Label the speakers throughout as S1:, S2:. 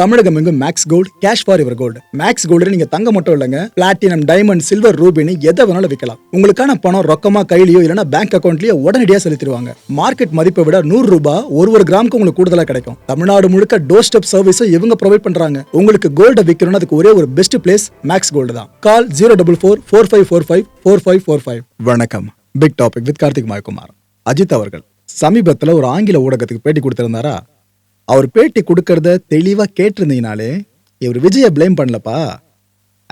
S1: தமிழகம் எங்கும் Max gold cash forever gold Max gold நீங்க தங்க மட்டும் இல்லைங்க. பிளாட்டினம் டைமண்ட் சில்வர் ரூபினி எதை வேணாலும் விற்கலாம் உங்களுக்கான பணம் ரொக்கமா கையிலயோ இல்லைன்னா பேங்க் அக்கௌண்ட்லயோ உடனடியாக செலுத்திடுவாங்க. மார்க்கெட் மதிப்பை விட நூறு ரூபாய் ஒரு ஒரு கிராமுக்கு உங்களுக்கு கூடுதலா கிடைக்கும். தமிழ்நாடு முழுக்க டோர் ஸ்டெப் சர்வீஸும் இவங்க ப்ரொவைட் பண்றாங்க. உங்களுக்கு கோல்ட விற்கணும்னு அதுக்கு ஒரே ஒரு பெஸ்ட் பிளேஸ் மேக்ஸ் கோல்டு தான். Call zero double four four five four five four five four five வணக்கம். Big topic with Karthik Mayakumar. Ajith அவர்கள் சமீபத்தில் ஒரு ஆங்கில ஊடகத்துக்கு பேட்டி கொடுத்திருந்தாரா? அவர் பேட்டி கொடுக்கறத தெளிவாக கேட்டிருந்தீங்கனாலே இவர் விஜயை ப்ளேம் பண்ணலப்பா.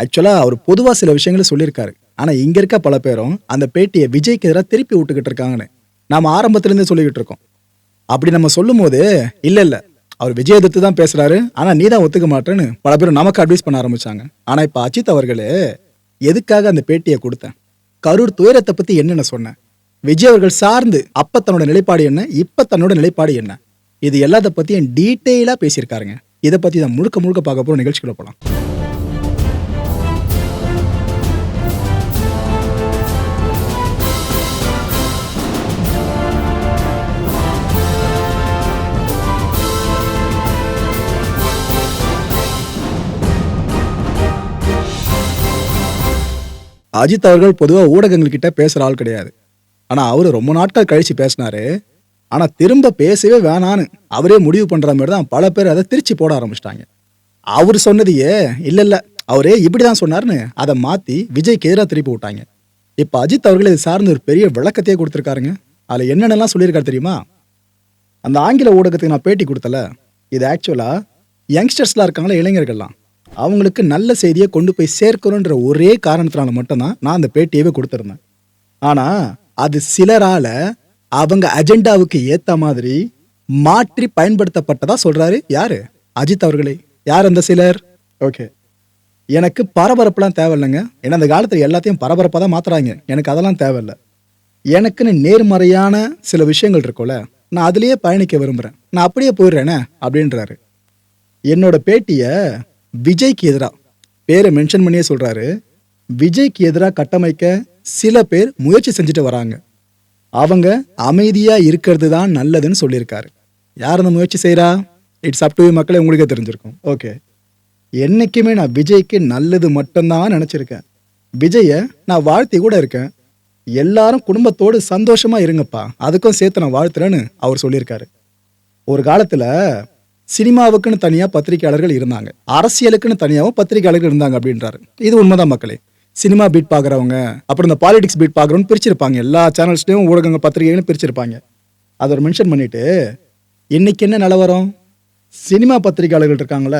S1: ஆக்சுவலாக அவர் பொதுவாக சில விஷயங்களை சொல்லியிருக்காரு. ஆனால் இங்கே இருக்க பல பேரும் அந்த பேட்டியை விஜய்க்கு எதிராக திருப்பி விட்டுக்கிட்டு இருக்காங்கன்னு நாம ஆரம்பத்துலேருந்தே சொல்லிக்கிட்டு இருக்கோம். அப்படி நம்ம சொல்லும் போது இல்லை இல்லை அவர் விஜய் எதிர்த்து தான் பேசுகிறாரு ஆனால் நீ தான் ஒத்துக்க மாட்டேன்னு பல பேரும் நமக்கு அட்வைஸ் பண்ண ஆரம்பித்தாங்க ஆனால் இப்போ அஜித் அவர்களே எதுக்காக அந்த பேட்டியை கொடுத்தேன்? கரூர் துயரத்தை பற்றி என்னென்ன சொன்னேன் விஜய் அவர்கள் சார்ந்து அப்போ தன்னோட நிலைப்பாடு என்ன? இப்போ தன்னோட நிலைப்பாடு என்ன? இது எல்லாத்த பற்றியும் டீட்டெயிலாக பேசியிருக்காருங்க. இதை பத்தி தான் முழுக்க முழுக்க பார்க்க போகிற நிகழ்ச்சிக்குள்ள போலாம். அஜித் அவர்கள் பொதுவாக ஊடகங்கள்கிட்ட பேசுகிற ஆள் கிடையாது. ஆனால் அவர் ரொம்ப நாட்கள் கழிச்சு பேசினாரு. ஆனால் திரும்ப பேசவே வேணான்னு அவரே முடிவு பண்ணுற மாதிரி தான் பல பேர் அதை திருச்சி போட ஆரம்பிச்சிட்டாங்க. அவர் சொன்னதையே இல்ல இல்ல அவரே இப்படி தான் சொன்னார்னு அதை மாற்றி விஜய்க்கு எதிராக திருப்பி விட்டாங்க. இப்போ அஜித் அவர்கள் இது சார்ந்து ஒரு பெரிய விளக்கத்தையே கொடுத்துருக்காருங்க. அதில் என்னென்னலாம் சொல்லியிருக்காரு தெரியுமா? அந்த ஆங்கில ஊடகத்துக்கு நான் பேட்டி கொடுத்தல. இது ஆக்சுவலாக யங்ஸ்டர்ஸ்லாம் இருக்காங்களா இளைஞர்கள்லாம். அவங்களுக்கு நல்ல செய்தியை கொண்டு போய் சேர்க்கணுன்ற ஒரே காரணத்தினால மட்டும்தான் நான் அந்த பேட்டியவே கொடுத்துருந்தேன். ஆனால் அது சிலரால அவங்க அஜெண்டாவுக்கு ஏத்த மாதிரி மாற்றி பயன்படுத்தப்பட்டதா சொல்றாரு யாரு? அஜித் அவர்களே. யார் அந்த சிலர்? ஓகே எனக்கு பரபரப்புலாம் தேவையில்லைங்க. ஏன்னா அந்த காலத்தில் எல்லாத்தையும் பரபரப்பாக தான் மாத்துறாங்க. எனக்கு அதெல்லாம் தேவையில்லை. எனக்குன்னு நேர்மறையான சில விஷயங்கள் இருக்கும்ல நான் அதுலேயே பயணிக்க விரும்புகிறேன் நான் அப்படியே போயிடுறேனே அப்படின்றாரு. என்னோட பேட்டியை விஜய்க்கு எதிராக பேரை மென்ஷன் பண்ணியே சொல்கிறாரு விஜய்க்கு எதிராக கட்டமைக்க சில பேர் முயற்சி செஞ்சுட்டு வராங்க. அவங்க அமைதியாக இருக்கிறது தான் நல்லதுன்னு சொல்லியிருக்காரு. யார் அந்த முயற்சி செய்கிறா இட்ஸ் அப் டு மக்களே உங்களுக்கே தெரிஞ்சிருக்கும். ஓகே என்றைக்குமே நான் விஜய்க்கு நல்லது மட்டும்தான் நினச்சிருக்கேன். விஜயை நான் வாழ்த்தி கூட இருக்கேன். எல்லாரும் குடும்பத்தோடு சந்தோஷமாக இருங்கப்பா. அதுக்கும் சேர்த்து நான் வாழ்த்துறேன்னு அவர் சொல்லியிருக்காரு. ஒரு காலத்தில் சினிமாவுக்குன்னு தனியாக பத்திரிகையாளர்கள் இருந்தாங்க. அரசியலுக்குன்னு தனியாகவும் பத்திரிகையாளர்கள் இருந்தாங்க அப்படின்றாரு. இது உண்மைதான் மக்களே. சினிமா பீட் பார்க்குறவங்க அப்புறம் இந்த பாலிடிக்ஸ் பீட் பார்க்குறவங்க பிரிச்சிருப்பாங்க. எல்லா சேனல்ஸ்லையும் ஊடகங்கள் பத்திரிகைகளும் பிரிச்சிருப்பாங்க. அதை ஒரு மென்ஷன் பண்ணிட்டு இன்னைக்கு என்ன நிலவரம் சினிமா பத்திரிகையாளர்கள் இருக்காங்கள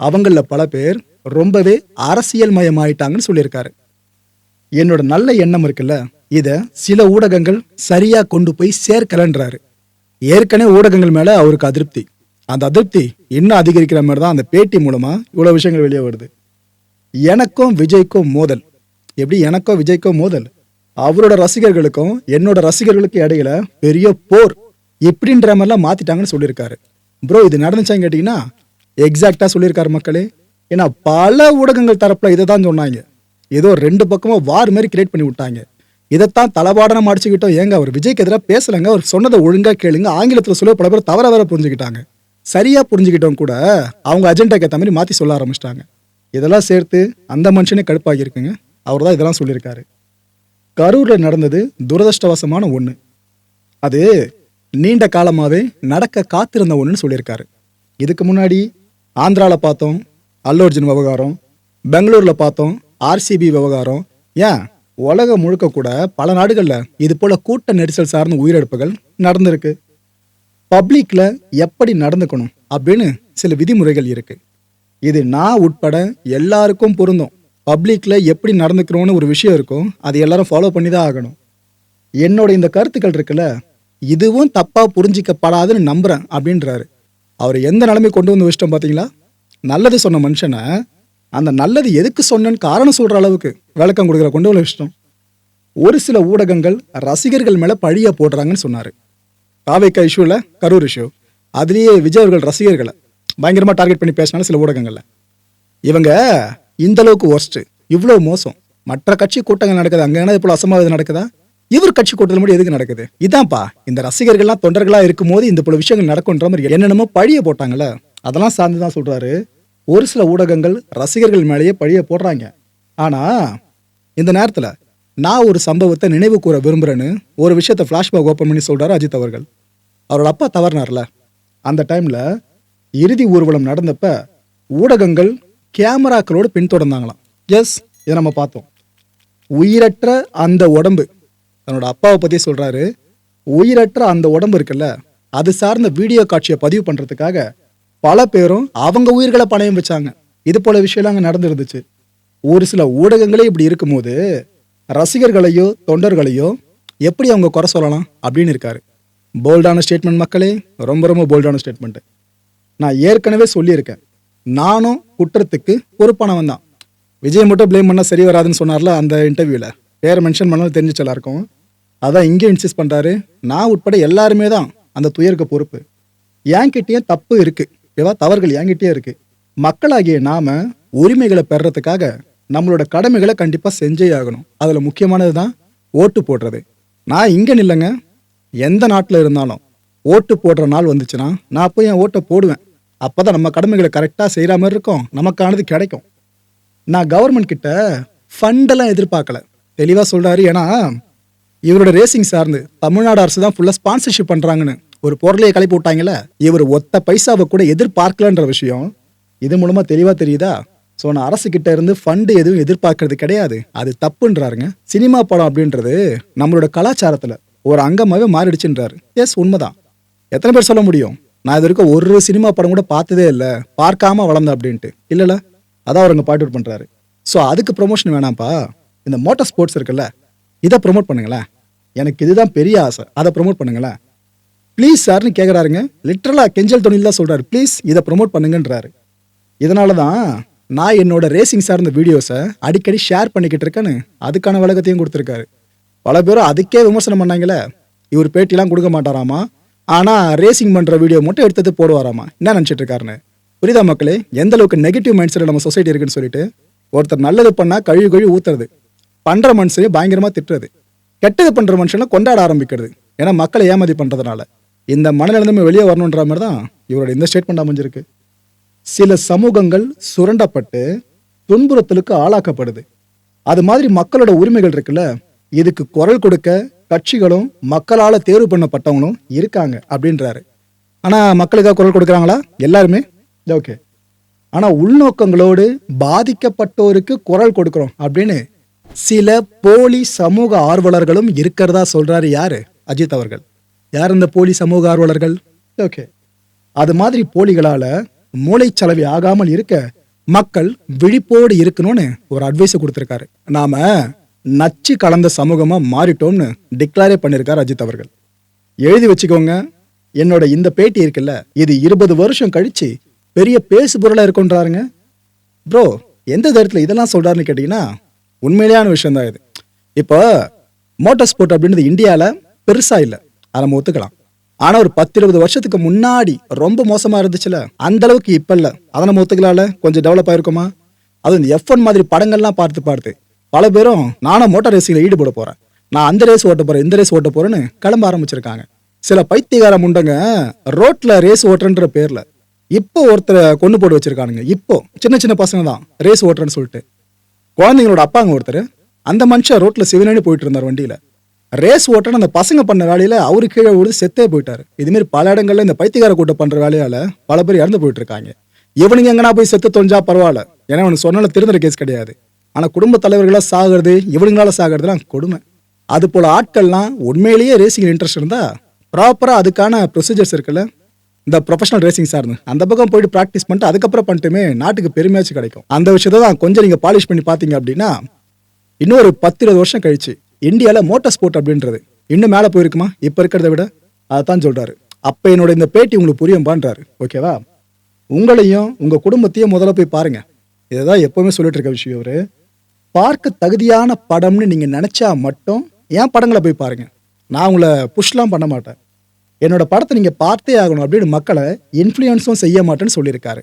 S1: அவங்களில் பல பேர் ரொம்பவே அரசியல் மயமாயிட்டாங்கன்னு சொல்லியிருக்காரு. என்னோட நல்ல எண்ணம் இருக்குல்ல இதை சில ஊடகங்கள் சரியாக கொண்டு போய் சேர்க்கலன்றாரு. ஏற்கனவே ஊடகங்கள் மேலே அவருக்கு அதிருப்தி. அந்த அதிருப்தி இன்னும் அதிகரிக்கிற மாதிரி தான் அந்த பேட்டி மூலமாக இவ்வளோ விஷயங்கள் வெளியே வருது. எனக்கும் விஜய்க்கும் மோதல். எப்படி எனக்கும் விஜய்க்கும் மோதல்? அவரோட ரசிகர்களுக்கும் என்னோட ரசிகர்களுக்கும் இடையில பெரிய போர் எப்படின்ற மாதிரிலாம் மாத்திட்டாங்கன்னு சொல்லியிருக்காரு. ப்ரோ இது நடந்துச்சான்னு கேட்டிங்கன்னா எக்ஸாக்டா சொல்லியிருக்காரு மக்களே. ஏன்னா பல ஊடகங்கள் தரப்புல இதை தான் சொன்னாங்க. ஏதோ ரெண்டு பக்கமும் வார் மாதிரி கிரியேட் பண்ணி விட்டாங்க. இதைத்தான் தலபாடனம் அடிச்சுக்கிட்டோம் ஏங்க அவர் விஜய்க்கு எதிராக பேசலைங்க? அவர் சொன்னதை ஒழுங்காக கேளுங்க. ஆங்கிலத்தில் சொல்ல பல பேர் தவற வேற புரிஞ்சுக்கிட்டாங்க. சரியாக புரிஞ்சுக்கிட்டோம் கூட அவங்க அஜெண்டாக்கு ஏற்ற மாதிரி மாற்றி சொல்ல ஆரம்பிச்சிட்டாங்க. இதெல்லாம் சேர்த்து அந்த மனுஷனே கடுப்பாகியிருக்குங்க. அவர் தான் இதெல்லாம் சொல்லியிருக்காரு. கரூரில் நடந்தது துரதிருஷ்டவசமான ஒன்று அது நீண்ட காலமாகவே நடக்க காத்திருந்த ஒன்றுன்னு சொல்லியிருக்காரு. இதுக்கு முன்னாடி ஆந்திராவில் பார்த்தோம் அல்லு அர்ஜுன் விவகாரம் பெங்களூரில் பார்த்தோம் ஆர்சிபி விவகாரம். ஏன்? உலகம் முழுக்க கூட பல நாடுகளில் இது போல கூட்ட நெரிசல் சார்ந்த உயிரிழப்புகள் நடந்திருக்கு. பப்ளிக்கில் எப்படி நடந்துக்கணும் அப்படின்னு சில விதிமுறைகள் இருக்குது இது நான் உட்பட எல்லாருக்கும் பொருந்தும். பப்ளிக்ல எப்படி நடந்துக்கிறோன்னு ஒரு விஷயம் இருக்கும் அது எல்லாரும் ஃபாலோ பண்ணி தான் ஆகணும். என்னோட இந்த கருத்துக்கள் இருக்குல்ல இதுவும் தப்பாக புரிஞ்சிக்கப்படாதுன்னு நம்புகிறேன் அப்படின்றாரு. அவர் எந்த நிலைமை கொண்டு வந்து வச்சிட்டோம் பார்த்தீங்களா? நல்லது சொன்ன மனுஷனை அந்த நல்லது எதுக்கு சொன்னேன்னு காரணம் சொல்கிற அளவுக்கு விளக்கம் கொடுக்குற கொண்டு வந்து விஷயம். ஒரு சில ஊடகங்கள் ரசிகர்கள் மேலே பழியை போடுறாங்கன்னு சொன்னார். காவேக்கா இஷ்யூவில் கரூர் இஷ்யூ அதுலேயே விஜய் அவர்கள் ரசிகர்களை பயங்கரமாக டார்கெட் பண்ணி பேசினாலும் சில ஊடகங்கள்ல. இவங்க இந்த அளவுக்கு இவ்வளோ மோசம். மற்ற கட்சி கூட்டங்கள் நடக்குது? அங்கே என்ன இப்போ அசம்பாவிதம் நடக்குதா? இவர் கட்சி கூட்டத்தில் மட்டும் எதுக்கு நடக்குது? இதான்ப்பா இந்த ரசிகர்கள்லாம் தொண்டர்களா இருக்கும்போது இந்த போல விஷயங்கள் நடக்குன்ற மாதிரி என்னென்னமோ பழிய போட்டாங்கல்ல. அதெல்லாம் சார்ந்து தான் சொல்கிறாரு ஒரு சில ஊடகங்கள் ரசிகர்கள் மேலேயே பழிய போடுறாங்க. ஆனால் இந்த நேரத்தில் நான் ஒரு சம்பவத்தை நினைவு கூற விரும்புகிறேன்னு ஒரு விஷயத்தை ஃப்ளாஷ்பேக் ஓப்பன் பண்ணி சொல்கிறாரு அஜித் அவர்கள். அவரோட அப்பா தவறினார்ல. அந்த டைமில் இறுதி ஊர்வலம் நடந்தப்ப ஊடகங்கள் கேமராக்களோடு பின்தொடர்ந்தாங்களாம். எஸ் இதை நம்ம பார்த்தோம். உயிரற்ற அந்த உடம்பு தன்னோட அப்பாவை பற்றி சொல்கிறாரு உயிரற்ற அந்த உடம்பு இருக்குல்ல அது சார்ந்த வீடியோ காட்சியை பதிவு பண்ணுறதுக்காக பல பேரும் அவங்க உயிர்களை பணையம் வச்சாங்க. இது போல விஷயம்லாம் அங்கே நடந்துருந்துச்சு. ஒரு சில ஊடகங்களே இப்படி இருக்கும்போது ரசிகர்களையோ தொண்டர்களையோ எப்படி அவங்க குறை சொல்லலாம் அப்படின்னு இருக்காரு. போல்டான ஸ்டேட்மெண்ட் மக்களே ரொம்ப ரொம்ப போல்டான ஸ்டேட்மெண்ட்டு நான் ஏற்கனவே சொல்லியிருக்கேன். நானும் குற்றத்துக்கு பொறுப்பானவன் தான் விஜய் மட்டும் ப்ளேம் பண்ணால் சரி வராதுன்னு சொன்னார்ல அந்த இன்டர்வியூவில் பேரை மென்ஷன் பண்ணாலும் தெரிஞ்சிச்சு எல்லாருக்கும். அதான் இங்கே இன்சிஸ்ட் பண்ணுறாரு நான் உட்பட எல்லாருமே தான் அந்த துயருக்கு பொறுப்பு. என்கிட்டயும் தப்பு இருக்குது ஏவா தவறுகள் என்கிட்டயே இருக்குது மக்களாகிய நாம் உரிமைகளை பெறத்துக்காக நம்மளோட கடமைகளை கண்டிப்பாக செஞ்சே ஆகணும். அதில் முக்கியமானது தான் ஓட்டு போடுறது. நான் இங்கே நில்லைங்க. எந்த நாட்டில் இருந்தாலும் ஓட்டு போடுற நாள் வந்துச்சுன்னா நான் போய் என் ஓட்டை போடுவேன். அப்போ தான் நம்ம கடமைகளை கரெக்டாக செய்கிற மாதிரி இருக்கும். நமக்கானது கிடைக்கும். நான் கவர்மெண்ட் கிட்ட ஃபண்டெல்லாம் எதிர்பார்க்கல. தெளிவாக சொல்கிறாரு ஏன்னா இவரோட ரேசிங் சார்ந்து தமிழ்நாடு அரசு தான் ஃபுல்லாக ஸ்பான்சர்ஷிப் பண்ணுறாங்கன்னு ஒரு பொருளையை கிளப்பி விட்டாங்கல்ல. இவர் ஒத்த பைசாவை கூட எதிர்பார்க்கலன்ற விஷயம். இது மூலமாக தெளிவாக தெரியுதா? ஸோ நான் அரசு கிட்ட இருந்து ஃபண்டு எதுவும் எதிர்பார்க்கறது கிடையாது. அது தப்புன்றாருங்க. சினிமா படம் அப்படின்றது நம்மளோட கலாச்சாரத்தில் ஒரு அங்கமாகவே மாறிடுச்சுன்றாரு. எஸ் உண்மைதான். எத்தனை பேர் சொல்ல முடியும்? நான் இது வரைக்கும் ஒரு சினிமா படம் கூட பார்த்ததே இல்லை. பார்க்காம வளர்ந்தேன் அப்படின்ட்டு. இல்லைல்ல அதான் அவர் அங்கே பண்ணுறாரு ஸோ அதுக்கு ப்ரொமோஷன் வேணாம்ப்பா. இந்த மோட்டார் ஸ்போர்ட்ஸ் இருக்குல்ல இதை ப்ரொமோட் பண்ணுங்களேன். எனக்கு இதுதான் பெரிய ஆசை. அதை ப்ரொமோட் பண்ணுங்களேன். ப்ளீஸ் சார்னு கேட்குறாருங்க லிட்ரலாக கெஞ்சல் தொழில் தான் சொல்கிறாரு ப்ளீஸ் இதை ப்ரொமோட் பண்ணுங்கன்றாரு. இதனால தான் நான் என்னோட ரேசிங் சார்ந்த வீடியோஸை அடிக்கடி ஷேர் பண்ணிக்கிட்டு இருக்கேன்னு அதுக்கான விளக்கத்தையும் கொடுத்துருக்காரு. பல பேரும் அதுக்கே விமர்சனம் பண்ணாங்களே. இவர் பேட்டிலாம் கொடுக்க மாட்டாராமா? ஆனால் ரேசிங் பண்ணுற வீடியோ மட்டும் எடுத்தது போடுவாராமா? என்ன நினச்சிட்டு இருக்காருன்னு? புரியுதா மக்களே? எந்த அளவுக்கு நெகட்டிவ் மைண்ட் செட் நம்ம சொசைட்டி இருக்குன்னு சொல்லிட்டு ஒருத்தர் நல்லது பண்ணால் கழுவி கழுவி ஊத்துறது. பண்ணுற மனுஷனையும் பயங்கரமாக திட்டுறது. கெட்டது பண்ணுற மனுஷனை கொண்டாட ஆரம்பிக்கிறது. ஏன்னா மக்களை ஏமாதி பண்ணுறதுனால இந்த மனநிலந்தமே வெளியே வரணுன்ற மாதிரி தான் இவரோட இந்த ஸ்டேட்மெண்ட் அமைஞ்சிருக்கு. சில சமூகங்கள் சுரண்டப்பட்டு துன்புறுத்தலுக்கு ஆளாக்கப்படுது. அது மாதிரி மக்களோட உரிமைகள் இருக்குல்ல? இதுக்கு குரல் கொடுக்க கட்சிகளும் மக்களால் தேர்வு பண்ணப்பட்டவங்களும் இருக்காங்க அப்படின்றாரு. ஆனால் மக்களுக்காக குரல் கொடுக்குறாங்களா? எல்லாருமே? ஓகே ஆனால் உள்நோக்கங்களோடு பாதிக்கப்பட்டோருக்கு குரல் கொடுக்குறோம் அப்படின்னு சில போலி சமூக ஆர்வலர்களும் இருக்கிறதா சொல்கிறாரு யாரு? அஜித் அவர்கள். யார் இந்த போலி சமூக ஆர்வலர்கள்? ஓகே அது மாதிரி போலிகளால் மூளைச்சலவை ஆகாமல் இருக்க மக்கள் விழிப்போடு இருக்கணும்னு ஒரு அட்வைஸை கொடுத்துருக்காரு. நாம நச்சு கலந்த சமூகமா மாறிட்டோம்னு டிக்ளேரே பண்ணியிருக்கார் அஜித் அவர்கள். எழுதி வச்சுக்கோங்க என்னோட இந்த பேட்டி இருக்குல்ல இது இருபது வருஷம் கழிச்சு பெரிய பேசு பொருளா இருக்குன்றாருங்க ப்ரோ எந்த தரத்தில் இதெல்லாம் சொல்றாருன்னு கேட்டிங்கன்னா உண்மையிலேயான விஷயம் தான் இது. இப்போ மோட்டார் ஸ்போர்ட் அப்படின்றது இந்தியாவில் பெருசா இல்லை. அதை நம்ம ஒத்துக்கலாம். ஆனா ஒரு பத்து இருபது வருஷத்துக்கு முன்னாடி ரொம்ப மோசமா இருந்துச்சுல அந்த அளவுக்கு இப்ப இல்ல. அதை நம்ம ஒத்துக்கலாம்ல? கொஞ்சம் டெவலப் ஆயிருக்குமா? அது இந்த எஃப் ஒன் மாதிரி படங்கள்லாம் பார்த்து பார்த்து. பல பேரும் நானும் மோட்டார் ரேசிங்ல ஈடுபட போறேன். நான் அந்த ரேஸ் ஓட்ட போறேன் இந்த ரேஸ் ஓட்ட போறேன்னு கிளம்ப ஆரம்பிச்சிருக்காங்க. சில பைத்தியகார முண்டங்க ரோட்ல ரேஸ் ஓட்டுறன்ற பேர்ல இப்போ ஒருத்தரை கொண்டு போட்டு வச்சிருக்கானுங்க. இப்போ சின்ன சின்ன பசங்க தான் ரேஸ் ஓட்டுறேன்னு சொல்லிட்டு. குழந்தைங்களோட அப்பாங்க ஒருத்தர் அந்த மனுஷன் ரோட்ல சிவனேன்னு போயிட்டு இருந்தார் வண்டியில. ரேஸ் ஓட்டுறன்னு அந்த பசங்க பண்ண வேலையில அவரு கீழே விழுந்து செத்தே போயிட்டாரு. இதுமாரி பல இடங்கள்ல இந்த பைத்தியக்கார கூட்டம் பண்ற வேலையால பல பேர் இறந்து போயிட்டு இருக்காங்க. இவனுங்க எங்கன்னா போய் செத்து தொலைஞ்சா பரவாயில்ல. ஏன்னா அவனுக்கு சொன்னால திருந்துற கேஸ் கிடையாது. ஆனால் குடும்ப தலைவர்களாக சாகிறது இவனுங்களால சாகிறதுலாம் கொடுமை. அது போல் ஆட்கள்லாம் உண்மையிலேயே ரேசிங் இன்ட்ரெஸ்ட் இருந்தால் ப்ராப்பராக அதுக்கான ப்ரொசீஜர்ஸ் இருக்குல்ல இந்த ப்ரொஃபஷனல் ரேசிங் சார்னு அந்த பக்கம் போயிட்டு ப்ராக்டிஸ் பண்ணிட்டு அதுக்கப்புறம் பண்ணிட்டுமே நாட்டுக்கு பெருமையாச்சும் கிடைக்கும். அந்த விஷயத்தை தான் கொஞ்சம் நீங்கள் பாலிஷ் பண்ணி பார்த்தீங்க அப்படின்னா இன்னொரு பத்து இருபது வருஷம் கழிச்சு இந்தியாவில் மோட்டார் ஸ்போர்ட் அப்படின்றது இன்னும் மேலே போயிருக்குமா? இப்போ இருக்கிறத விட அதை தான் சொல்கிறாரு அப்போ என்னோட இந்த பேட்டி உங்களுக்கு புரியும்பான்றாரு. ஓகேவா உங்களையும் உங்கள் குடும்பத்தையும் முதல்ல போய் பாருங்கள் இதுதான் எப்போவுமே சொல்லிட்டு இருக்க விஷயம் ஒரு பார்க்க தகுதியான படம்னு நீங்கள் நினச்சா மட்டும் என் படங்களை போய் பாருங்கள் நான் உங்களை புஷ்லாம் பண்ண மாட்டேன். என்னோட படத்தை நீங்கள் பார்த்தே ஆகணும் அப்படின்னு மக்களை இன்ஃப்ளூயன்ஸும் செய்ய மாட்டேன்னு சொல்லியிருக்காரு.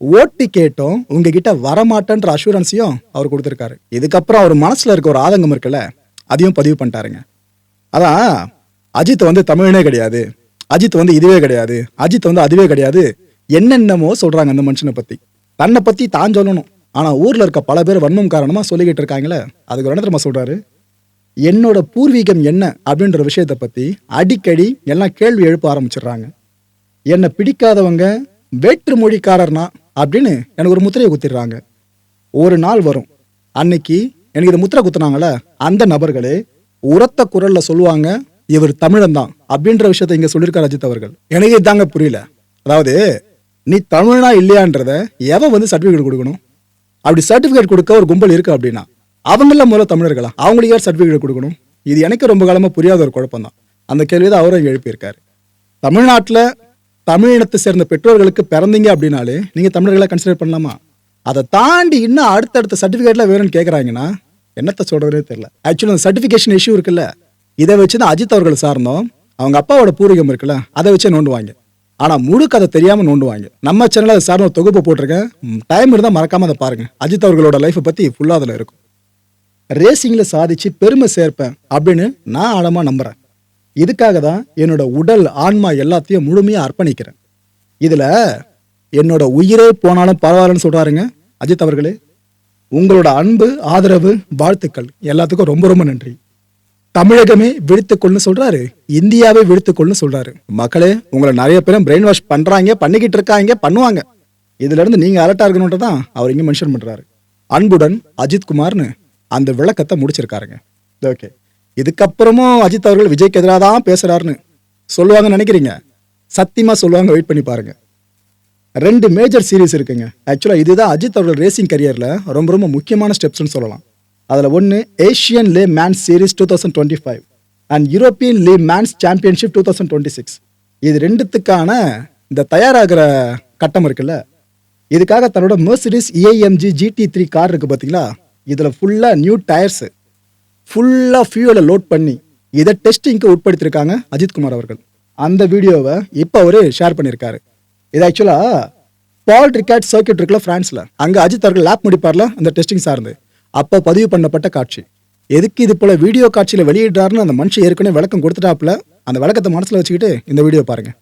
S1: ஓட்டி கேட்டும் உங்ககிட்ட வரமாட்டேன்ற அஷூரன்ஸையும் அவர் கொடுத்துருக்காரு. இதுக்கப்புறம் அவர் மனசில் இருக்க ஒரு ஆதங்கம் இருக்குல்ல அதையும் பதிவு பண்ணிட்டாருங்க. அதான் அஜித் வந்து தமிழனே கிடையாது. அஜித் வந்து இதுவே கிடையாது. அஜித் வந்து அதுவே கிடையாது. என்னென்னமோ சொல்கிறாங்க அந்த மனுஷனை பற்றி தன்னை பற்றி தான் சொல்லணும். ஆனால் ஊரில் இருக்க பல பேர் வன்மம் காரணமாக சொல்லிக்கிட்டு இருக்காங்களே. அதுக்கு ஒரு இடத்துல சொல்றாரு. என்னோட பூர்வீகம் என்ன அப்படின்ற விஷயத்தை பற்றி அடிக்கடி எல்லாம் கேள்வி எழுப்ப ஆரம்பிச்சிடுறாங்க. என்னை பிடிக்காதவங்க வேற்று மொழிக்காரர்னா அப்படின்னு எனக்கு ஒரு முத்திரையை குத்திடுறாங்க. ஒரு நாள் வரும். அன்னைக்கு எனக்கு இது முத்திரை குத்துனாங்களே அந்த நபர்களே உரத்த குரலில் சொல்லுவாங்க இவர் தமிழன் தான் அப்படின்ற விஷயத்த இங்கே சொல்லியிருக்கார் அஜித் அவர்கள். எனக்கு இதாங்க புரியல. அதாவது நீ தமிழனா இல்லையான்றத எவன் வந்து சர்டிஃபிகேட் கொடுக்கணும்? அப்படி சர்டிஃபிகேட் கொடுக்க ஒரு கும்பல் இருக்கு அப்படின்னா அவங்களாம் முதல்ல தமிழர்களா? அவங்களுக்கு யார் சர்டிஃபிகேட் கொடுக்கணும்? இது எனக்கு ரொம்ப காலமாக புரியாத ஒரு குழப்பம் தான் அந்த கேள்வி தான் அவரும் எழுப்பியிருக்காரு. தமிழ்நாட்டில் தமிழினத்தை சேர்ந்த பெற்றோர்களுக்கு பிறந்தீங்க அப்படின்னாலே நீங்கள் தமிழர்களை கன்சிடர் பண்ணலாமா? அதை தாண்டி இன்னும் அடுத்தடுத்த சர்டிஃபிகேட்ல வேணும்னு கேட்குறாங்கன்னா என்னத்தை சொல்றதே தெரியல. ஆக்சுவலி அந்த சர்டிஃபிகேஷன் இஷ்யூ இருக்குல்ல. இதை வச்சு தான் அஜித் அவர்கள் சார்ந்தோம். அவங்க அப்பாவோட பூர்வீகம் இருக்குல்ல. அதை வச்சே நோண்டுவாங்க. ஆனா முழு கதை தெரியாம நோண்டுவாங்க. நம்ம சேனலில் அதை சார்ந்த தொகுப்பு போட்டிருக்கேன். டைம் இருந்தா மறக்காம அதை பாருங்க. அஜித் அவர்களோட லைஃப்பை பத்தி ஃபுல்லா அதுல இருக்கும். ரேசிங்ல சாதிச்சு பெருமை சேர்ப்பேன் அப்படின்னு நான் ஆழமா நம்புறேன். இதுக்காக தான் என்னோட உடல் ஆன்மா எல்லாத்தையும் முழுமையா அர்ப்பணிக்கிறேன். இதுல என்னோட உயிரே போனாலும் பரவாயில்லன்னு சொல்றாருங்க அஜித் அவர்களே. உங்களோட அன்பு ஆதரவு வாழ்த்துக்கள். எல்லாத்துக்கும் ரொம்ப ரொம்ப நன்றி. தமிழகமே விழுத்துக்கொள்னு சொல்றாரு. இந்தியாவே விழுத்துக்கொள்னு சொல்றாரு. மக்களே உங்களை நிறைய பேரும் பிரெயின் வாஷ் பண்றாங்க பண்ணிக்கிட்டு இருக்காங்க பண்ணுவாங்க. இதுல இருந்து நீங்க அலர்ட்டா இருக்கணுன்றதான் அவர் இங்க மென்ஷன் பண்றாரு. அன்புடன் அஜித் குமார்னு அந்த விளக்கத்தை முடிச்சிருக்காருங்க. ஓகே இதுக்கப்புறமும் அஜித் அவர்கள் விஜய்க்கு எதிராக தான் பேசுறாருன்னு சொல்லுவாங்கன்னு நினைக்கிறீங்க. சத்தியமா சொல்லுவாங்க வெயிட் பண்ணி பாருங்க. ரெண்டு மேஜர் சீரீஸ் இருக்குங்க. ஆக்சுவலாக இதுதான் அஜித் அவர்கள் ரேசிங் கரியரில் ரொம்ப ரொம்ப முக்கியமான ஸ்டெப்ஸ்னு சொல்லலாம். அதில் ஒன்று Asian Le Mans series two thousand twenty five and European Le Mans championship two thousand twenty six இது ரெண்டுத்துக்கான இந்த தயாராகிற கட்டம் இருக்குல்ல? இதுக்காக தன்னோட Mercedes AMG GT three car இருக்குது பார்த்தீங்களா இதில் ஃபுல்லாக நியூ டயர்ஸு ஃபுல்லாக ஃபியூலை லோட் பண்ணி இதை டெஸ்டிங்க்கு உட்படுத்தியிருக்காங்க அஜித்குமார் அவர்கள். அந்த வீடியோவை இப்போ அவர் ஷேர் பண்ணியிருக்காரு. இது ஆக்சுவலாக பால் ரிகார்ட் சர்க்கியூட் இருக்குல்ல ஃப்ரான்ஸில் அங்கே அஜித் அவர்கள் லேப் முடிப்பார்ல அந்த டெஸ்டிங் சார்ந்து. அப்போ பதிவு பண்ணப்பட்ட காட்சி. எதுக்கு இது போல வீடியோ காட்சியில் வெளியிடுறாருன்னு அந்த மனுஷன் ஏற்கனவே விளக்கம் கொடுத்துட்டாப்புல அந்த விளக்கத்தை மனசில் வச்சுக்கிட்டு இந்த வீடியோ பாருங்கள்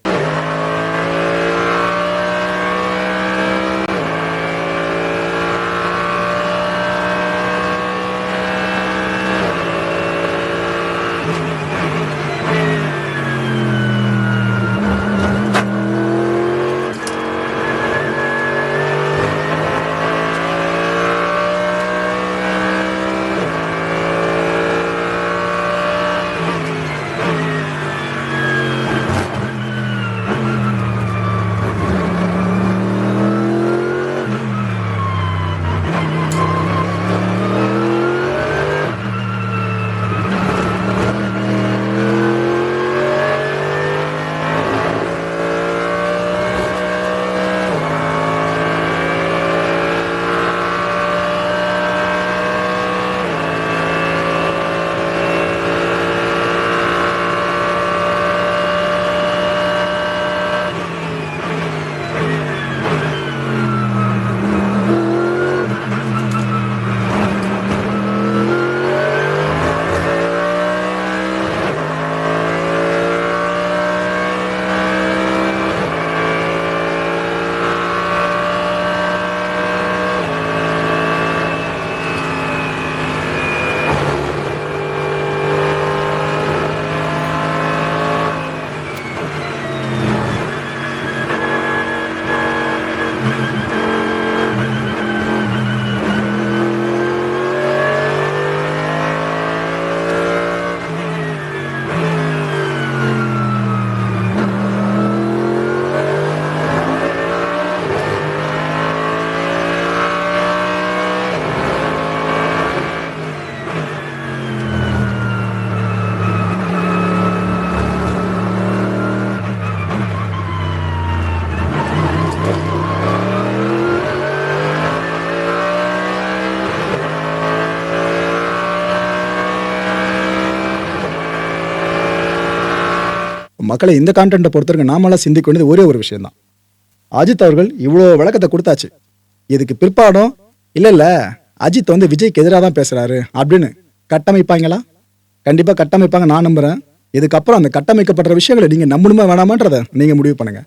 S1: மக்களை இந்த கான்டென்ட்டை பொறுத்தவரைக்கும் நாமெல்லாம் சிந்திக்க வேண்டியது ஒரே ஒரு விஷயந்தான் அஜித் அவர்கள் இவ்வளோ விளக்கத்தை கொடுத்தாச்சு. இதுக்கு பிற்பாடும் இல்லை இல்லை அஜித் வந்து விஜய்க்கு எதிராக தான் பேசுகிறாரு அப்படின்னு கட்டமைப்பாங்களா? கண்டிப்பாக கட்டமைப்பாங்க நான் நம்புறேன். இதுக்கப்புறம் அந்த கட்டமைக்கப்படுற விஷயங்களை நீங்கள் நம்பணுமா வேணாமான்றதை நீங்கள் முடிவு பண்ணுங்கள்